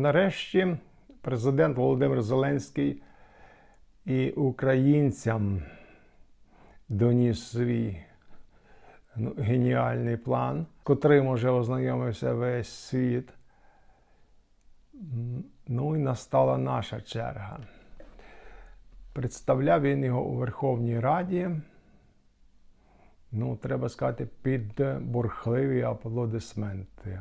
нарешті президент Володимир Зеленський і українцям доніс свій ну, геніальний план, котрим уже ознайомився весь світ. Ну і настала наша черга. Представляв він його у Верховній Раді. Ну, треба сказати, під бурхливі аплодисменти,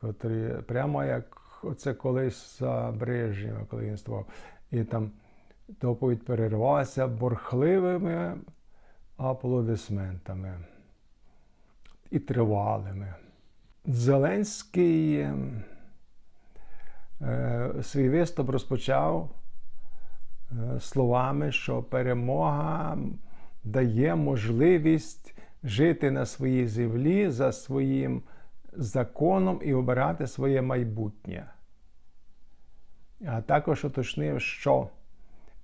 котрі прямо як оце колись за Брежнєва, коли він ствував. І там доповідь перервалася бурхливими аплодисментами і тривалими. Зеленський е, свій виступ розпочав е, словами, що перемога дає можливість жити на своїй землі за своїм законом і обирати своє майбутнє. А також уточнив, що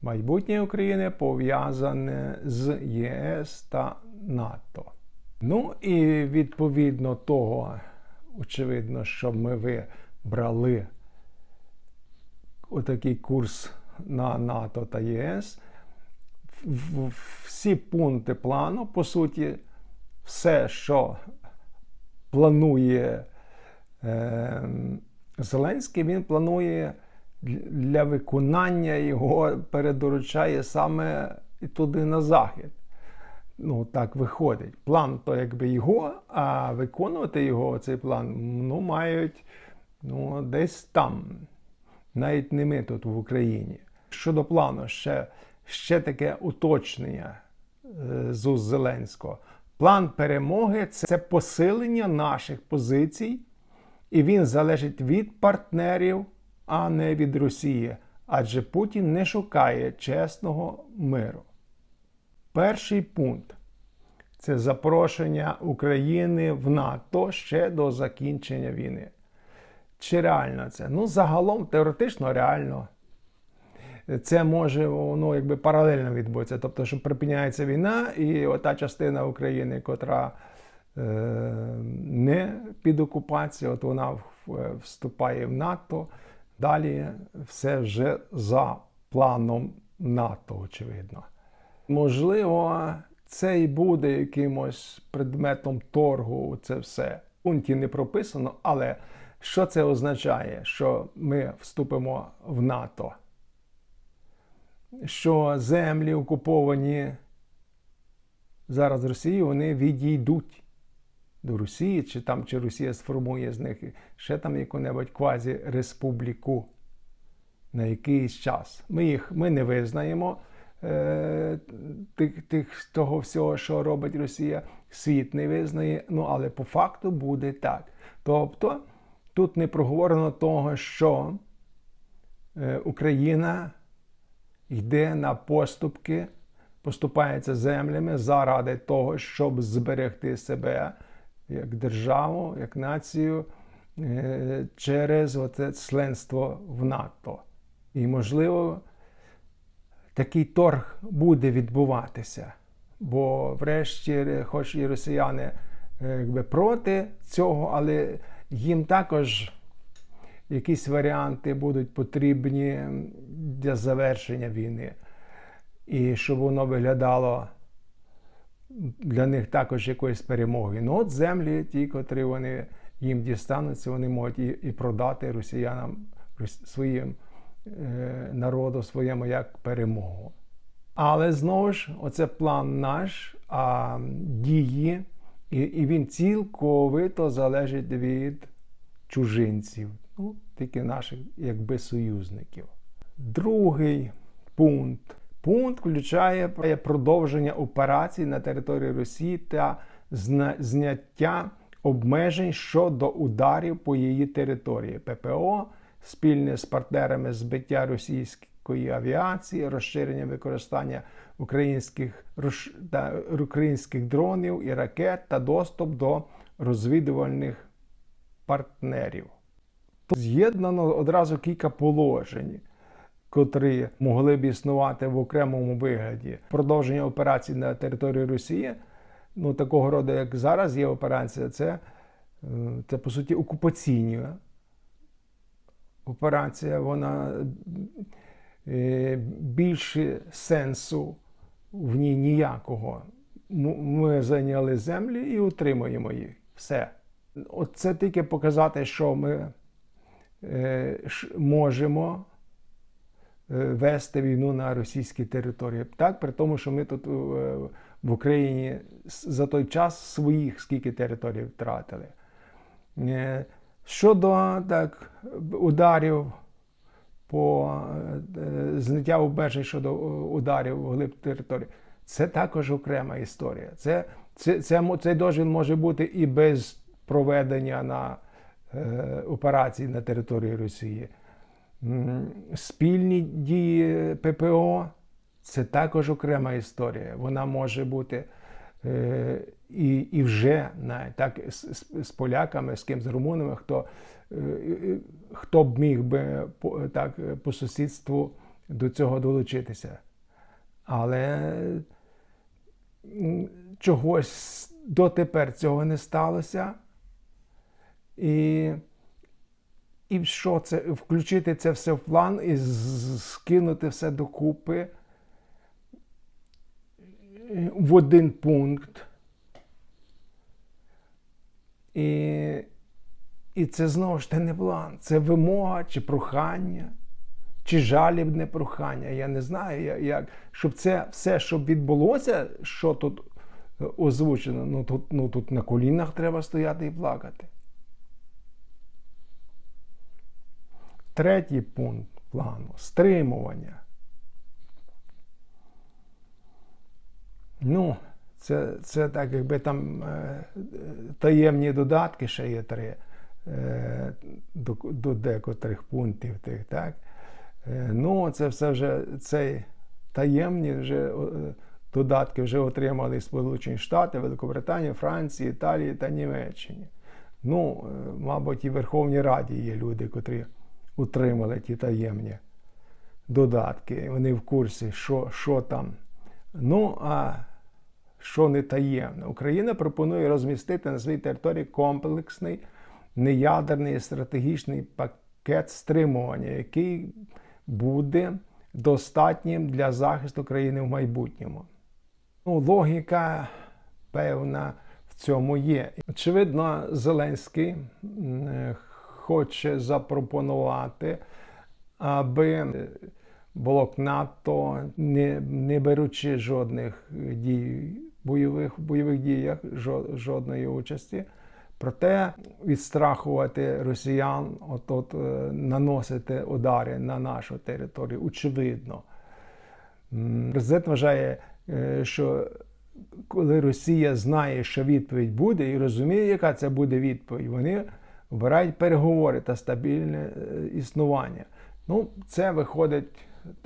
майбутнє України пов'язане з ЄС та НАТО. Ну і відповідно того, очевидно, що ми вибрали отакий курс на НАТО та ЄС. Всі пункти плану, по суті, все, що планує е, Зеленський, він планує для- виконання його передоручає саме туди на захід. Ну, так виходить. План то якби його, а виконувати його, цей план, ну, мають ну, десь там. Навіть не ми тут в Україні. Щодо плану, ще, ще таке уточнення е, з Зеленського. План перемоги це посилення наших позицій, і він залежить від партнерів, а не від Росії. Адже Путін не шукає чесного миру. Перший пункт це запрошення України в НАТО ще до закінчення війни. Чи реально це? Ну, загалом теоретично реально. Це може воно якби паралельно відбутися. Тобто, що припиняється війна, і ота частина України, котра е, не під окупацією, от вона вступає в НАТО. Далі все вже за планом НАТО, очевидно. Можливо, це і буде якимось предметом торгу, це все. В пункті не прописано, але що це означає, що ми вступимо в НАТО? Що землі окуповані зараз Росією, вони відійдуть до Росії, чи там чи Росія сформує з них ще там яку-небудь квазі-республіку на якийсь час. Ми їх ми не визнаємо е, тих, тих, того всього, що робить Росія. Світ не визнає, ну але по факту буде так. Тобто тут не проговорено того, що е, Україна йде на поступки, поступається землями заради того, щоб зберегти себе як державу, як націю е, через оце членство в НАТО. І, можливо, такий торг буде відбуватися. Бо, врешті, хоч і росіяни е, якби проти цього, але їм також якісь варіанти будуть потрібні для завершення війни. І щоб воно виглядало для них також якоюсь перемогою. Ну, от землі, ті, котрі вони їм дістануться, вони можуть і, і продати росіянам своїм е, народу своєму як перемогу. Але знову ж, оце план наш, а дії, і, і він цілковито залежить від чужинців, ну, тільки наших якби союзників. Другий пункт. Пункт включає продовження операцій на території Росії та зняття обмежень щодо ударів по її території. ППО спільне з партнерами збиття російської авіації, розширення використання українських, та, українських дронів і ракет та доступ до розвідувальних партнерів. З'єднано одразу кілька положень, котрі могли б існувати в окремому вигляді. Продовження операцій на території Росії, ну такого роду, як зараз є операція, це, е, це по суті окупаційні операція, вона е, більше сенсу в ній ніякого. Ми зайняли землі і утримуємо їх. Все. От це тільки показати, що ми можемо е, вести війну на російській території. Так, при тому, що ми тут е, в Україні за той час своїх скільки територій втратили. Е, Щодо так, ударів по е, зняття обмежень щодо е, ударів в глиб території, це також окрема історія. Це, це, це, цей дозвіл може бути і без проведення на е, операцій на території Росії. Спільні дії ППО це також окрема історія. Вона може бути е, і, і вже навіть так з, з, поляками, з ким з румунами, хто, е, е, хто б міг би так, е, по сусідству до цього долучитися. Але чогось дотепер цього не сталося. І і що це включити це все в план і скинути все докупи в один пункт. І, і це знову ж таки не план, це вимога чи прохання, чи жалібне прохання. Я не знаю, як, щоб це все, щоб відбулося, що тут е, озвучено, ну тут, ну, тут на колінах треба стояти і плакати. Третій пункт плану стримування. Ну, це, це так, якби там е, таємні додатки ще є три е, до, до декотрих пунктів тих, так? Е, ну, це все вже цей таємні вже е, додатки вже отримали Сполучені Штати, Великобританія, Франція, Італія та Німеччина. Ну, е, мабуть, і в Верховній Раді є люди, котрі утримали ті таємні додатки. Вони в курсі, що, що там. Ну, а що не таємно, Україна пропонує розмістити на своїй території комплексний неядерний стратегічний пакет стримування, який буде достатнім для захисту країни в майбутньому. Ну, логіка певна в цьому є. Очевидно, Зеленський хоче запропонувати, аби блок НАТО, не, не беручи жодних дій бойових бойових діях, жодної участі. Проте відстрахувати росіян, от, от е, наносити удари на нашу територію, очевидно. Президент вважає, е, що коли Росія знає, що відповідь буде, і розуміє, яка це буде відповідь, вони обирають переговори та стабільне е, існування. Ну, це виходить,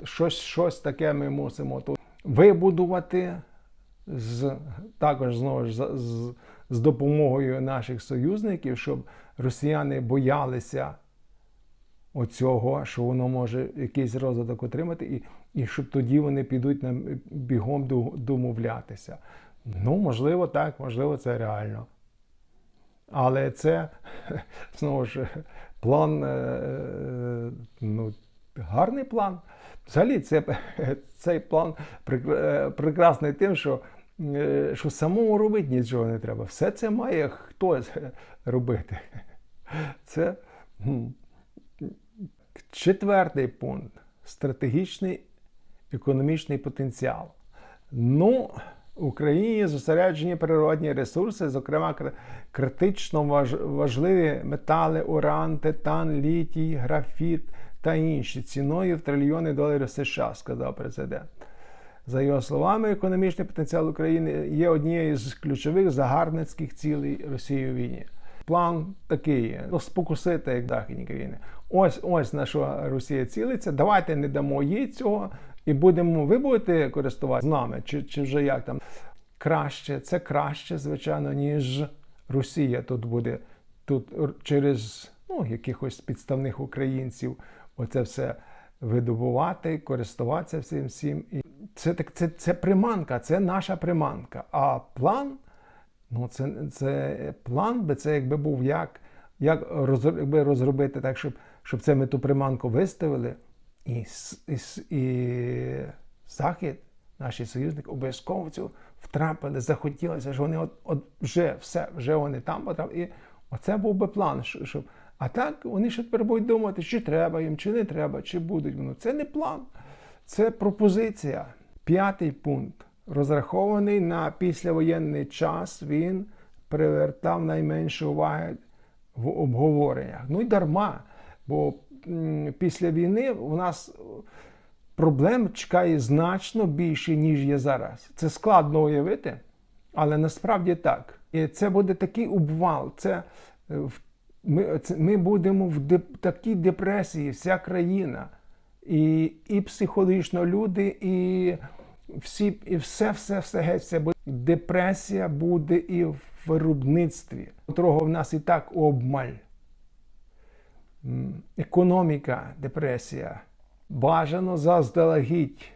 щось, щось таке ми мусимо тут вибудувати з, також знову ж з, з допомогою наших союзників, щоб росіяни боялися оцього, що воно може якийсь розвиток отримати, і, і щоб тоді вони підуть нам бігом домовлятися. Ну, можливо, так, можливо, це реально. Але це знову ж план, е, ну, гарний план. Взагалі, це, цей план е, прекрасний тим, що, е, що самому робити нічого не треба. Все це має хтось робити. Це четвертий пункт стратегічний економічний потенціал. Ну, Україні зосереджені природні ресурси, зокрема критично важливі метали, уран, титан, літій, графіт та інші ціною в трильйони доларів США, сказав президент. За його словами, економічний потенціал України є однією з ключових загарбницьких цілей Росії у війні. План такий є, ну, спокусити західні країни. Ось ось на що Росія цілиться. Давайте не дамо їй цього і будемо. Ви будете користуватися з нами, чи, чи вже як там краще, це краще, звичайно, ніж Росія тут буде тут через ну, якихось підставних українців оце все видобувати, користуватися всім всім. І це так, це, це приманка, це наша приманка. А план, ну це, це план би це якби був як, як якби розробити так, щоб щоб це ми ту приманку виставили, і, і, і Захід, наші союзники, обов'язково цю втрапили, захотілося, що вони от, от вже все, вже вони там потрапили. І оце був би план, щоб. А так вони ще тепер будуть думати, чи треба їм, чи не треба, чи будуть. Ну, це не план, це пропозиція. П'ятий пункт. Розрахований на післявоєнний час, він привертав найменше уваги в обговореннях. Ну й дарма, бо після війни у нас проблем чекає значно більше, ніж є зараз. Це складно уявити, але насправді так. І це буде такий обвал. Це, е, ми, ми будемо в деп, такій депресії, вся країна. І, і психологічно люди, і всі, і все, все, все геть, це буде. Депресія буде і в виробництві, котрого в нас і так обмаль. Економіка, депресія. Бажано заздалегідь.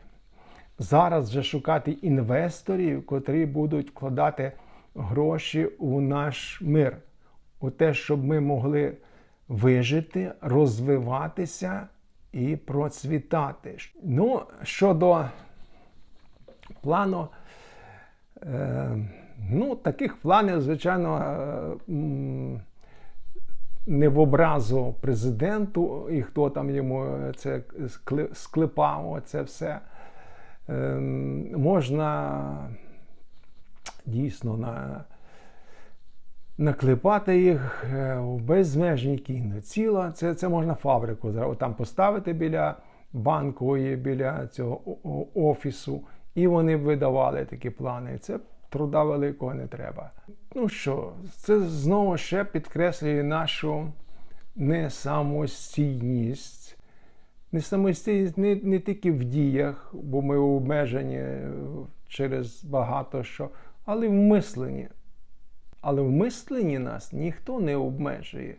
Зараз вже шукати інвесторів, котрі будуть вкладати гроші у наш мир, у те, щоб ми могли вижити, розвиватися і процвітати. Ну, щодо плану, е, ну, таких планів, звичайно, е, не в образу президенту і хто там йому це склепав, це все. Ем, можна дійсно на, наклепати їх е, у безмежній кіно. Ціла, це, це можна фабрику там поставити біля банку і біля цього офісу, і вони видавали такі плани. Це труда великого не треба. Ну що, це знову ще підкреслює нашу несамостійність. Не самостійність не, не тільки в діях, бо ми обмежені через багато що, але в мисленні. Але в мисленні нас ніхто не обмежує.